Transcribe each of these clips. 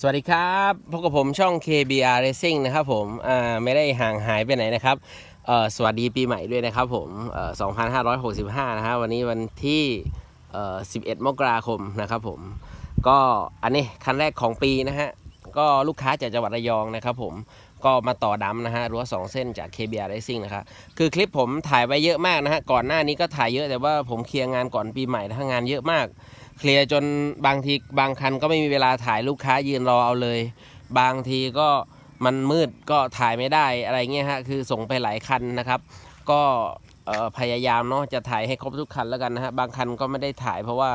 สวัสดีครับพบกับผมช่อง KBR Racing นะครับผมไม่ได้ห่างหายไปไหนนะครับสวัสดีปีใหม่ด้วยนะครับผม2565 นะฮะวันนี้วันที่ 11 มกราคมนะครับผม ก็อันนี้คันแรกของปีนะฮะ ก็ลูกค้าจากจังหวัดระยองนะครับผมก็มาต่อดำนะฮะรั้ว2เส้นจาก KBR Racing นะครับคือคลิปผมถ่ายไว้เยอะมากนะฮะก่อนหน้านี้ก็ถ่ายเยอะแต่ว่าผมเคลียร์งานก่อนปีใหม่นะฮะงานเยอะมาก เคลียร์จนบางทีบางคันก็ไม่มีเวลาถ่ายลูกค้ายืนรอเอาเลย บางทีก็มันมืดก็ถ่ายไม่ได้อะไรเงี้ยฮะคือส่งไปหลายคันนะครับ ก็พยายามเนาะจะถ่ายให้ครบทุกคันแล้วกันนะฮะบางคันก็ไม่ได้ถ่าย เพราะว่า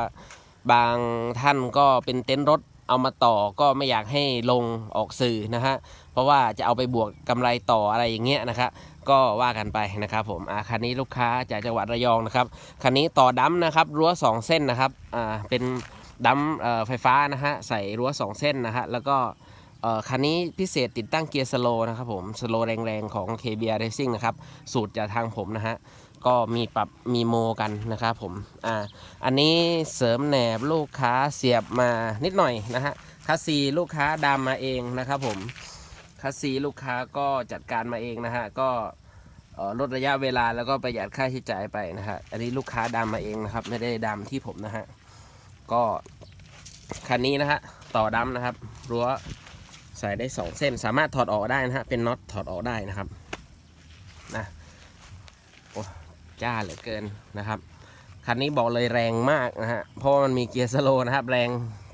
บางท่านก็เป็นเต็นท์รถเอามาต่อก็ไม่อยากให้ลงออกสื่อนะฮะเพราะว่าจะเอาไปบวกกำไรต่ออะไรอย่างเงี้ยนะครับ ก็ว่ากันไปนะครับผมอ่าคันนี้ลูกค้าจากจังหวัดระยองนะครับคันนี้ต่อดัมนะครับรั้ว 2 เส้นนะครับอ่าเป็นดัมไฟฟ้านะฮะใส่รั้ว 2 เส้นนะฮะแล้วก็คันนี้พิเศษติดตั้งเกียร์สโลนะครับผมสโลแรงๆ ของ KBR Racing นะครับสูตรจากทางผมนะฮะก็มีปรับมีโมกันนะครับผมอ่าอันนี้เสริมแหนบลูกค้าเสียบมานิดหน่อยนะฮะคัสซีลูกค้าดามมาเองนะครับผมคัสซีลูกค้าก็จัดการมาเองนะฮะก็ ลดระยะเวลาแล้วก็ประหยัดค่าใช้จ่ายไปนะฮะอันนี้ลูกค้าดำมาเองนะครับ ไม่ได้ดำที่ผมนะฮะก็คันนี้นะฮะต่อดำนะครับรั้วใส่ได้สองเส้น สามารถถอดออกได้นะฮะเป็นน็อตถอดออกได้นะครับนะโอ้จ้าเหลือเกินนะครับคันนี้บอกเลยแรงมากนะฮะเพราะมันมีเกียร์สโลนะครับแรง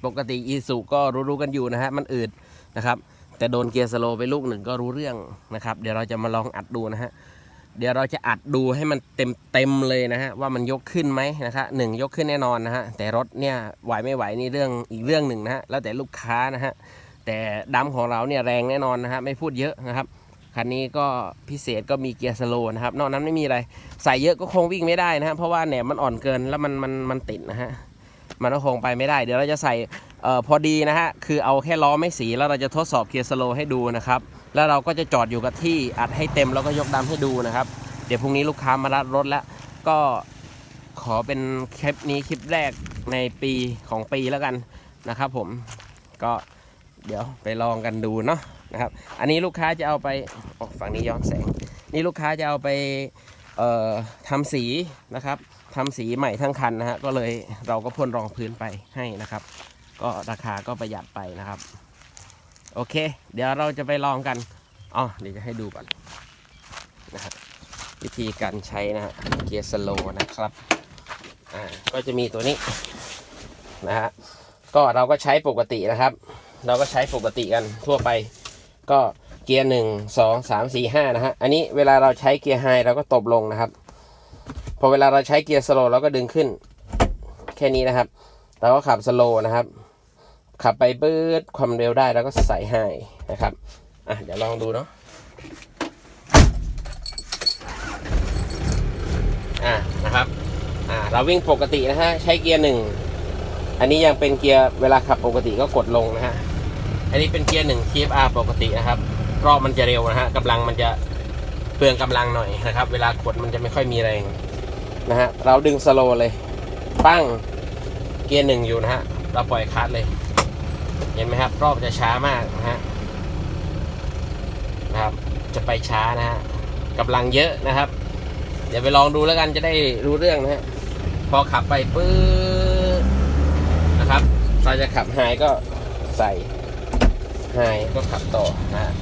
ปกติอีสุก็รู้ๆกันอยู่นะฮะมันอืดนะครับแต่โดนเกียร์สโลไปลูกหนึ่งก็รู้เรื่องนะครับ เดี๋ยวเราจะมาลองอัดดูนะฮะ เดี๋ยวเราจะอัดดูให้มันเต็มเต็มๆเลยนะฮะว่ามันยกขึ้นไหมนะครับหนึ่งยกขึ้นแน่นอนนะฮะแต่รถเนี่ยไหวไม่ไหวนี่เรื่องอีกเรื่องหนึ่งนะฮะแล้วแต่ลูกค้านะฮะแต่ดำของเราเนี่ยแรงแน่นอนนะฮะไม่พูดเยอะนะครับคันนี้ก็พิเศษก็มีเกียร์สโลนะครับนอกนั้นไม่มีอะไรใส่เยอะก็คงวิ่งไม่ได้นะฮะเพราะว่าแหนบมันอ่อนเกินแล้วมันมันมันติดนะฮะมันก็คงไปไม่ได้ เดี๋ยวเราจะใส่เอ่อพอดีนะฮะคือเอาแค่ล้อไม่สีแล้วเราจะทดสอบเกียร์สโลให้ดูนะครับ แล้วเราก็จะจอดอยู่กับที่อัดให้เต็มแล้วก็ยกดำให้ดูนะครับ เดี๋ยวพรุ่งนี้ลูกค้ามารับรถแล้ว ก็ขอเป็นคลิปนี้คลิปแรกในปีของปีแล้วกันนะครับ ผมก็เดี๋ยวไปลองกันดูเนาะนะครับ อันนี้ลูกค้าจะเอาไปออกฝั่งนี้ย้อนแสง นี่ลูกค้าจะเอาไปทำสีนะครับทำสีใหม่ทั้งคันนะฮะก็เลยเราก็พ่นรองพื้นไปให้นะครับ ก็ราคาก็ประหยัดไปนะครับ โอเค เดี๋ยวเราจะไปลองกันอ๋อเดี๋ยวจะให้ดูก่อนนะครับวิธีการใช้นะฮะเกียร์สโลนะครับอ่าก็จะมีตัวนี้นะฮะก็เราก็ใช้ปกตินะครับ เราก็ใช้ปกติกันทั่วไป ก็เกียร์หนึ่งสองสามสี่ห้านะฮะอันนี้เวลาเราใช้เกียร์ไฮเราก็ตบลงนะครับพอเวลาเราใช้เกียร์สโลเราก็ดึงขึ้น แค่นี้นะครับ เราก็ขับสโลนะครับ ขับไปปื๊ดความเร็วได้แล้วก็ใส่ไฮนะครับอะเดี๋ยวลองดูเนาะอ่านะครับอ่าเราวิ่งปกตินะฮะใช้เกียร์หนึ่งอันนี้ยังเป็นเกียร์เวลาขับปกติก็กดลงนะฮะอันนี้เป็นเกียร์หนึ่ง TFR ปกตินะครับรอบมันจะเร็วนะฮะกำลังมันจะเปลืองกำลังหน่อยนะครับ เวลากดมันจะไม่ค่อยมีแรงนะฮะเราดึงสโลเลยปั้งเกียร์หนึ่งอยู่นะฮะเราปล่อยคลัตช์เลย เห็นไหมครับ รอบจะช้ามากนะฮะนะครับ จะไปช้านะฮะกำลังเยอะนะครับ เดี๋ยวไปลองดูแล้วกันจะได้รู้เรื่องนะฮะพอขับไปปื๊ดนะครับเราจะขับไฮก็ใส่ไฮก็ขับต่อนะฮะ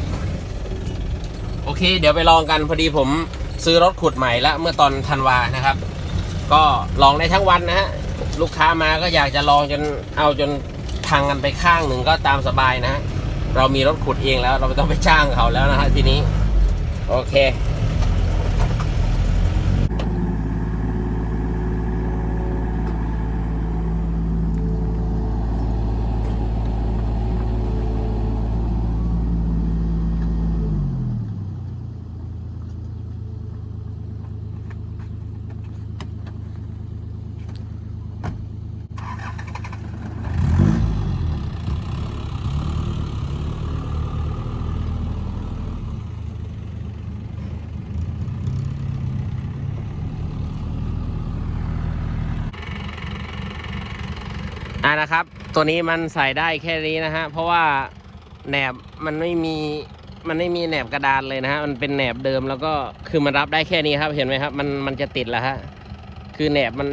โอเค เดี๋ยวไปลองกันพอดีผมซื้อรถขุดใหม่ล้วเมื่อตอนธันวานะครับ ก็ลองได้ทั้งวันนะฮะลูกค้ามาก็อยากจะลองจนเอาจน พังกันไปข้างหนึ่งก็ตามสบายนะฮะเรามีรถขุดเองแล้ว เราไม่ต้องไปจ้างเขาแล้วนะฮะทีนี้ โอเค นะครับ ตัวนี้มันใส่ได้แค่นี้นะฮะเพราะว่าแหนบมันไม่มีมันไม่มีแหนบกระดานเลยนะฮะมันเป็นแหนบเดิมแล้วก็คือมันรับได้แค่นี้ครับเห็นไหมครับ มันมันจะติดแล้วฮะคือแหนบมัน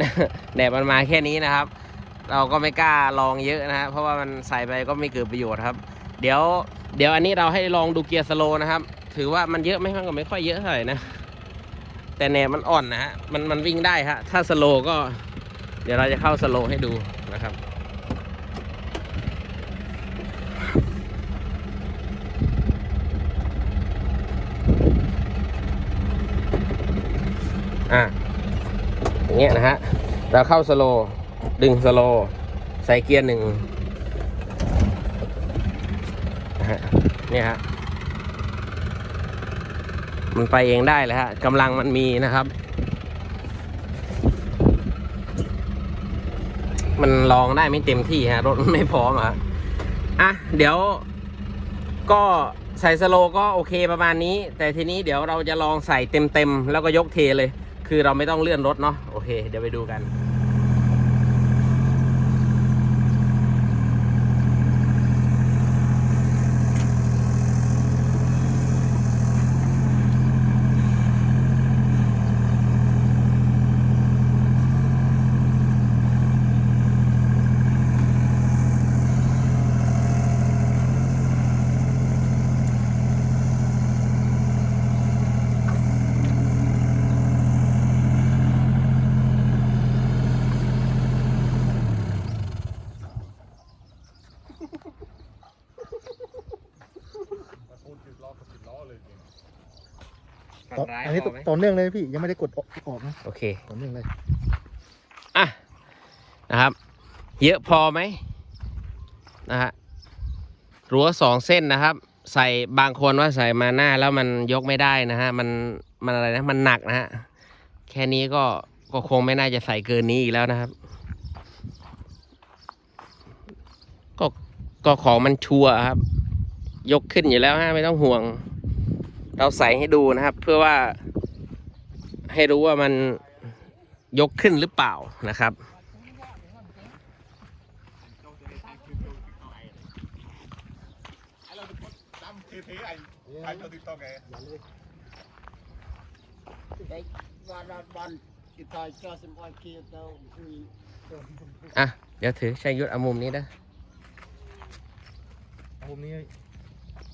แหนบมันมาแค่นี้นะครับ เราก็ไม่กล้าลองเยอะนะฮะเพราะว่ามันใส่ไปก็ไม่เกิดประโยชน์ครับ เดี๋ยวเดี๋ยวอันนี้เราให้ลองดูเกียร์สโลนะครับ ถือว่ามันเยอะไหมมันก็ไม่ค่อยเยอะเท่าไหร่นะแต่แหนบมันอ่อนนะฮะมันมันวิ่งได้ฮะถ้าสโลก็ เดี๋ยวเราจะเข้าสโลให้ดูนะครับ อะอย่างเงี้ยนะฮะเราเข้าสโลดึงสโลใส่เกียร์หนึ่งเนี่ยฮะมันไปเองได้เลยฮะกำลังมันมีนะครับ มันลองได้ไม่เต็มที่ฮะรถมันไม่พร้อมอะฮะอะเดี๋ยวก็ใส่สโลก็โอเคประมาณนี้ แต่ทีนี้เดี๋ยวเราจะลองใส่เต็มๆ แล้วก็ยกเทเลย คือเราไม่ต้องเลื่อนรถเนาะโอเค เดี๋ยวไปดูกัน พูดสิบล้อกับสิบล้อเลยจริง ต่ออันนี้ต่อเนื่องเลยพี่ยังไม่ได้กดออกออกนะโอเค ต่อเนื่องเลยอะ นะครับ เยอะพอไหมนะฮะรั้วสองเส้นนะครับ ใส่บางคนว่าใส่มาหน้าแล้วมันยกไม่ได้นะฮะมันมันอะไรนะมันหนักนะฮะแค่นี้ก็ก็คงไม่น่าจะใส่เกินนี้อีกแล้วนะครับ ก็ก็ของมันชัวร์ครับ ยกขึ้นอยู่แล้วฮะไม่ต้องห่วง เราใส่ให้ดูนะครับ เพื่อว่าให้รู้ว่ามันยกขึ้นหรือเปล่านะครับจำทีทีไอ้ไอ้ตัวติดต่อแก Đấy, và là bọn cái thời cho xem coi kia tao thì อะ เดี๋ยวถือชัยยุทธเอามุมนี้นะมุมนี้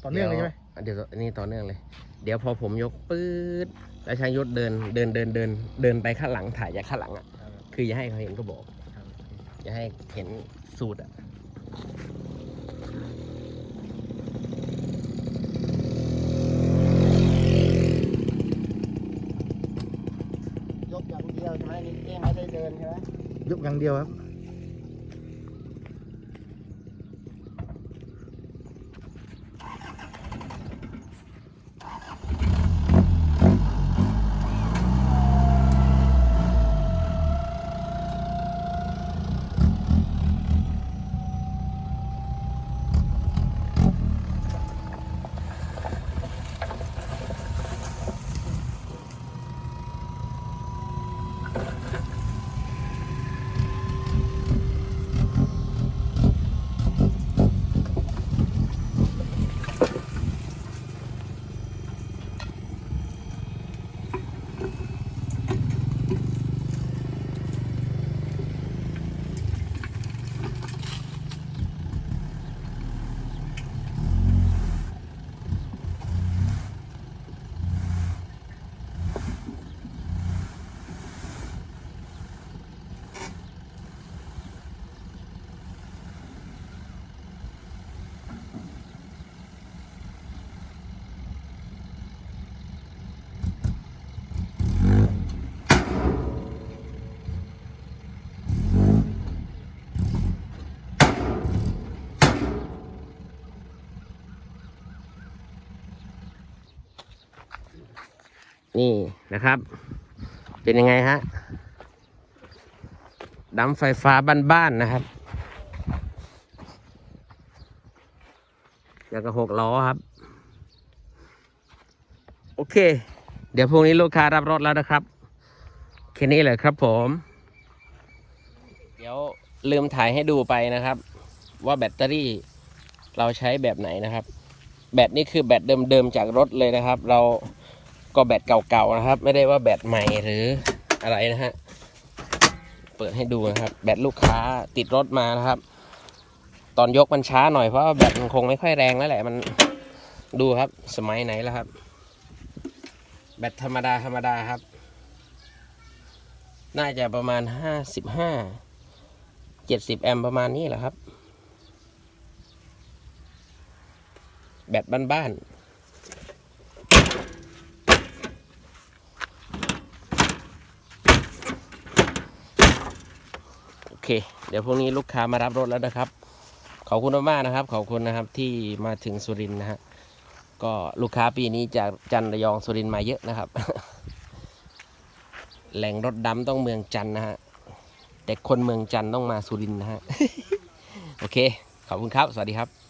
ต่อเนื่องเลยใช่ไหมเดี๋ยวอันนี้ต่อเนื่องเลย เดี๋ยวพอผมยกปื๊ดแล้วชัยยุทธเดินเดินเดินเดินเดินไปข้างหลังถ่ายจากข้างหลังอะคืออย่าให้เขาเห็นก็บอกครับอย่าให้เห็นสูตรอะ dốt dần nhiều thì mấy đi kia mấy đây đường hả ยกอย่างเดียวครับ นี่นะครับ เป็นยังไงฮะดำไฟฟ้าบ้านๆนะครับแล้วก็หกล้อครับ โอเค เดี๋ยวพรุ่งนี้ลูกค้ารับรถแล้วนะครับแค่นี้เลยครับผม เดี๋ยวลืมถ่ายให้ดูไปนะครับ ว่าแบตเตอรี่เราใช้แบบไหนนะครับ แบตนี่คือแบตเดิมๆจากรถเลยนะครับ เรา ก็แบตเก่าๆนะครับ ไม่ได้ว่าแบตใหม่หรืออะไรนะฮะเปิดให้ดูนะครับ แบตลูกค้าติดรถมานะครับ ตอนยกมันช้าหน่อยเพราะว่าแบตมันคงไม่ค่อยแรงแล้วแหละมันดูครับ สมัยไหนแล้วครับ แบตธรรมดาธรรมดาครับ น่าจะประมาณห้าสิบห้าเจ็ดสิบแอมป์ประมาณนี้แหละครับ แบตบ้านๆ เค เดี๋ยวพรุ่งนี้ลูกค้ามารับรถแล้วนะครับ ขอบคุณมากนะครับ ขอบคุณนะครับที่มาถึงสุรินทร์นะฮะก็ลูกค้าปีนี้จากจันทร์ระยองสุรินทร์มาเยอะนะครับ แหล่งรถดำต้องเมืองจันทร์นะฮะแต่คนเมืองจันทร์ต้องมาสุรินทร์นะฮะ โอเค ขอบคุณครับ สวัสดีครับ